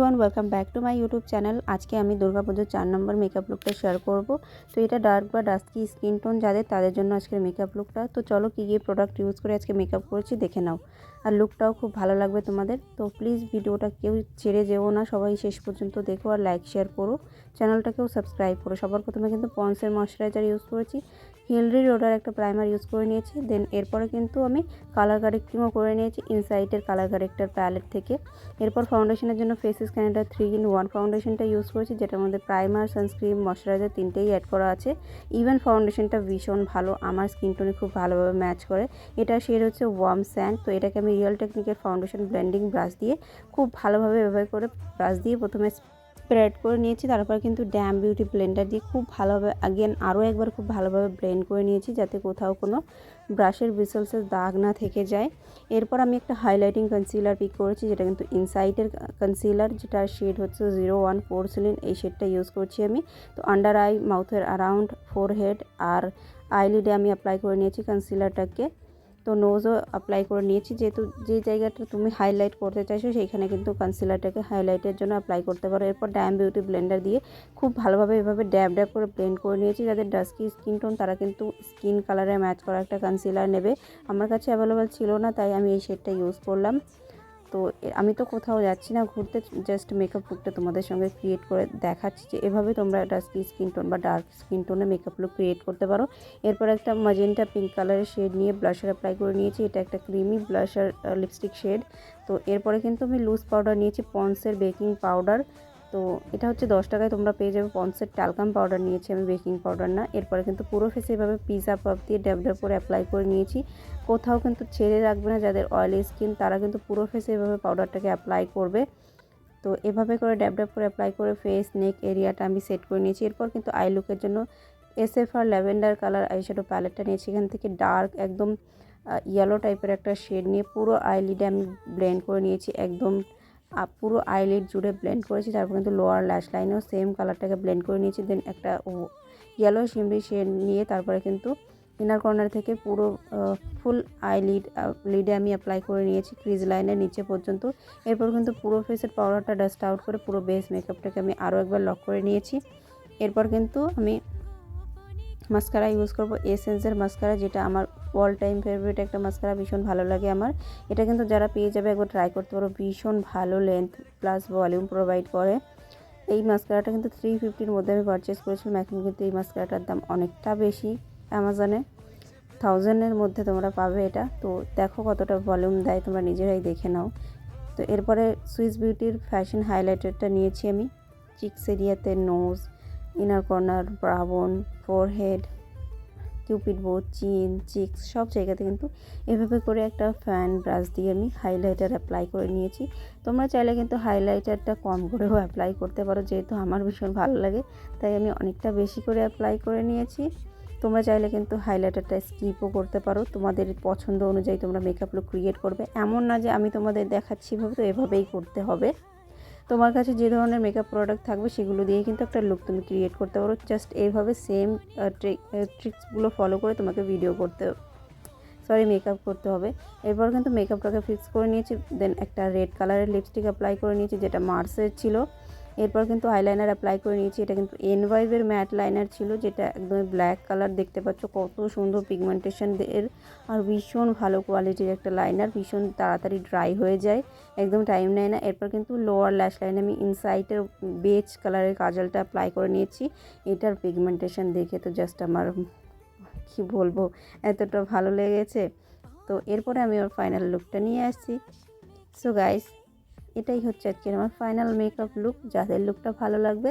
Everyone welcome back to my YouTube channel আজকে আমি দুর্গাপুজোর চার নম্বর মেকআপ লুকটা শেয়ার করব। তো এটা ডার্ক বা ডাস্কি স্কিন টোন যাদের, তাদের জন্য আজকের মেকআপ লুকটা তো চলো কী কী প্রোডাক্ট ইউজ করে আজকে মেকআপ করেছি দেখে নাও। আর লুকটাও খুব ভালো লাগবে তোমাদের। তো প্লিজ ভিডিওটা কেউ ছেড়ে যেও না। সবাই শেষ পর্যন্ত দেখো আর লাইক শেয়ার করো। চ্যানেলটাকেও সাবস্ক্রাইব করো। সবার প্রথমে কিন্তু পন্সের ময়শ্চারাইজার ইউজ করেছি। হিলরির ওটার একটা প্রাইমার ইউজ করে নিয়েছি। দেন এরপরে কিন্তু আমি কালার কারেক্টিংও করে নিয়েছি। ইনসাইটের কালার কারেক্টার প্যালেট থেকে। এরপর ফাউন্ডেশনের জন্য ফেস স্ক্যানেটার থ্রি ইন ওয়ান ফাউন্ডেশনটা ইউজ করেছি, যেটার মধ্যে প্রাইমার সানস্ক্রিন ময়শ্চারাইজার তিনটেই অ্যাড করা আছে। ইভেন ফাউন্ডেশনটা ভীষণ ভালো, আমার স্কিন টোনে খুব ভালোভাবে ম্যাচ করে। এটা শেড হচ্ছে ওয়ার্ম স্যান্ড তো এটাকে আমি রিয়েল টেকনিকের ফাউন্ডেশন ব্লেন্ডিং ব্রাশ দিয়ে খুব ভালোভাবে ব্যবহার করে ব্রাশ দিয়ে প্রথমে স্প্রেড করে নিয়েছি, তারপর কিন্তু ড্যাম বিউটি ব্লেন্ডার দিয়ে খুব ভালোভাবে আগেন আরও একবার খুব ভালোভাবে ব্লেন্ড করে নিয়েছি যাতে কোথাও কোনো ব্রাশের ব্রিসেলসের দাগ না থেকে যায়। এরপর আমি একটা হাইলাইটিং কনসিলার পিক করেছি, যেটা কিন্তু ইনসাইটের কনসিলার যেটার শেড হচ্ছে জিরো ওয়ান ফোর সিলিন এই শেডটা ইউজ করছি আমি। তো আন্ডার আই মাউথের অ্যারাউন্ড ফোর হেড আর আইলিডে আমি অ্যাপ্লাই করে নিয়েছি কনসিলারটাকে তো নোজও অ্যাপ্লাই করে নিয়েছি। যেহেতু যে জায়গাটা তুমি হাইলাইট করতে চাইছো, সেইখানে কিন্তু কনসিলারটাকে হাইলাইটের জন্য অ্যাপ্লাই করতে পারো। এরপর ড্যাম বিউটি ব্লেন্ডার দিয়ে খুব ভালোভাবে এভাবে ড্যাব ড্যাব করে ব্লেন্ড করে নিয়েছি যাদের ডাস্কি স্কিন টোন তারা কিন্তু স্কিন কালারে ম্যাচ করা একটা কনসিলার নেবে। আমার কাছে অ্যাভেলেবেল ছিল না, তাই আমি এই শেডটা ইউজ করলাম। তো আমি তো কোথাও যাচ্ছি না, ঘুরতে জাস্ট মেকআপ লুকটা তোমাদের সঙ্গে ক্রিয়েট করে দেখাচ্ছি যে এভাবে তোমরা ডাস্কি স্কিন টোন বা ডার্ক স্কিন টোনে মেকআপ লুক ক্রিয়েট করতে পারো। এরপর একটা মাজেন্টা পিঙ্ক কালারের শেড নিয়ে ব্লাশার অ্যাপ্লাই করে নিয়েছি, এটা একটা ক্রিমি ব্লাশার লিপস্টিক শেড তো এরপরে কিন্তু আমি লুজ পাউডার নিয়েছি পন্সের বেকিং পাউডার তো এটা হচ্ছে দশ টাকায় তোমরা পেয়ে যাবে পন্সের ট্যালকাম পাউডার নিয়েছি আমি, বেকিং পাউডার না। এরপরে কিন্তু পুরো ফেসে এভাবে পিজা পাপ দিয়ে ড্যাব ড্যাব করে অ্যাপ্লাই করে নিয়েছি। কোথাও কিন্তু ছেড়ে রাখবে না যাদের অয়েলি স্কিন তারা কিন্তু পুরো ফেসে এভাবে পাউডারটাকে অ্যাপ্লাই করবে। তো এভাবে করে ড্যাব ড্যাব করে অ্যাপ্লাই করে ফেস নেক এরিয়াটা আমি সেট করে নিয়েছি। এরপর কিন্তু আই লুকের জন্য S F R lavender colour eyeshadow প্যালেটটা নিয়েছি। এখান থেকে ডার্ক একদম ইয়েলো টাইপের একটা শেড নিয়ে পুরো আইলিডে আমি ব্লেন্ড করে নিয়েছি। একদম পুরো আইলিড জুড়ে ব্লেন্ড করেছি, তারপর কিন্তু লোয়ার ল্যাশ লাইনেও সেম কালারটাকে ব্লেন্ড করে নিয়েছি দেন একটা ইয়েলো শিমরি শেড নিয়ে তারপরে কিন্তু ইনার কর্নার থেকে পুরো ফুল আই লিড লিডে আমি অ্যাপ্লাই করে নিয়েছি ক্রিজ লাইনের নিচে পর্যন্ত। এরপর কিন্তু পুরো ফেসের পাউডারটা ডাস্ট আউট করে পুরো বেস মেকআপটাকে আমি আরও একবার লক করে নিয়েছি। এরপর কিন্তু আমি মাস্কারা ইউজ করব এসেন্সের মাস্কারা, যেটা আমার অল টাইম ফেভারিট একটা মাস্কারা, ভীষণ ভালো লাগে আমার। এটা কিন্তু যারা পেয়ে যাবে, একবার ট্রাই করতে পারো, ভীষণ ভালো লেন্থ প্লাস ভলিউম প্রোভাইড করে। এই মাস্কারাটা কিন্তু থ্রি ফিফটির মধ্যে আমি পারচেস করেছিলাম, এখন কিন্তু এই মাস্কারাটার দাম অনেকটা বেশি অ্যামাজনে থাউজেন্ডের মধ্যে তোমরা পাবে এটা। তো দেখো কতটা ভলিউম দেয়, তোমরা নিজেরাই দেখে নাও। তো এরপরে সুইস বিউটির ফ্যাশন হাইলাইটারটা নিয়েছি আমি। চিক্স এরিয়াতে nose inner corner brow bone forehead cupid board chin cheeks সব জায়গাতে কিন্তু এভাবে করে একটা ফ্যান ব্রাশ দিয়ে আমি হাইলাইটার অ্যাপ্লাই করে নিয়েছি। তোমরা চাইলে কিন্তু হাইলাইটারটা কম করেও অ্যাপ্লাই করতে পারো, যেহেতু আমার ভীষণ ভালো লাগে, তাই আমি অনেকটা বেশি করে অ্যাপ্লাই করে নিয়েছি। তোমরা চাইলে কিন্তু হাইলাইটারটা স্কিপও করতে পারো, তোমাদের পছন্দ অনুযায়ী তোমরা মেকআপ লুক ক্রিয়েট করবে। এমন না যে আমি তোমাদের দেখাচ্ছি ভাবে তো এভাবেই করতে হবে। তোমার কাছে যে ধরনের মেকআপ প্রোডাক্ট থাকবে সেগুলো দিয়ে কিন্তু একটা লুক তুমি ক্রিয়েট করতে পারো। জাস্ট এইভাবে সেম ট্রিক্সগুলো ফলো করে তোমাকে ভিডিও করতে সরি মেকআপ করতে হবে। এরপর কিন্তু মেকআপটাকে ফিক্স করে নিয়েছি দেন একটা রেড কালারের লিপস্টিক অ্যাপ্লাই করে নিয়েছি, যেটা মার্সের ছিল। এরপর কিন্তু আইলাইনার অ্যাপ্লাই করে নিয়েছি। এটা কিন্তু এন ওয়াইভের ম্যাট লাইনার ছিল, যেটা একদমই ব্ল্যাক কালার দেখতে পাচ্ছ, কত সুন্দর পিগমেন্টেশন এর। আর ভীষণ ভালো কোয়ালিটির একটা লাইনার ভীষণ তাড়াতাড়ি ড্রাই হয়ে যায়, একদম টাইম নেয় না। এরপর কিন্তু লোয়ার ল্যাশ লাইন আমি ইনসাইটের বেজ কালারের কাজলটা অ্যাপ্লাই করে নিয়েছি। এটার পিগমেন্টেশন দেখে তো জাস্ট আমার, কি বলব, এতটা ভালো লেগেছে। তো এরপরে আমি ওর ফাইনাল লুকটা নিয়ে আসছি। সো গাইস এটাই হচ্ছে আজকের আমার ফাইনাল মেকআপ লুক যাদের লুকটা ভালো লাগবে,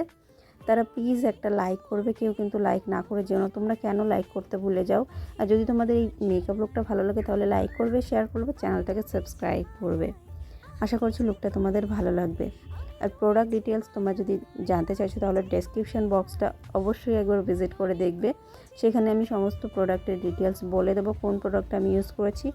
তারা প্লিজ একটা লাইক করবে, কেউ কিন্তু লাইক না করে যেও না, তোমরা কেন লাইক করতে ভুলে যাও? আর যদি তোমাদের এই মেকআপ লুকটা ভালো লাগে, তাহলে লাইক করবে শেয়ার করবে চ্যানেলটাকে সাবস্ক্রাইব করবে। আশা করছি লুকটা তোমাদের ভালো লাগবে। আর প্রোডাক্ট ডিটেলস তোমরা যদি জানতে চাইছো, তাহলে ডেসক্রিপশান বক্সটা অবশ্যই একবার ভিজিট করে দেখবে। সেখানে আমি সমস্ত প্রোডাক্টের ডিটেলস বলে দেবো, কোন প্রোডাক্ট আমি ইউজ করেছি।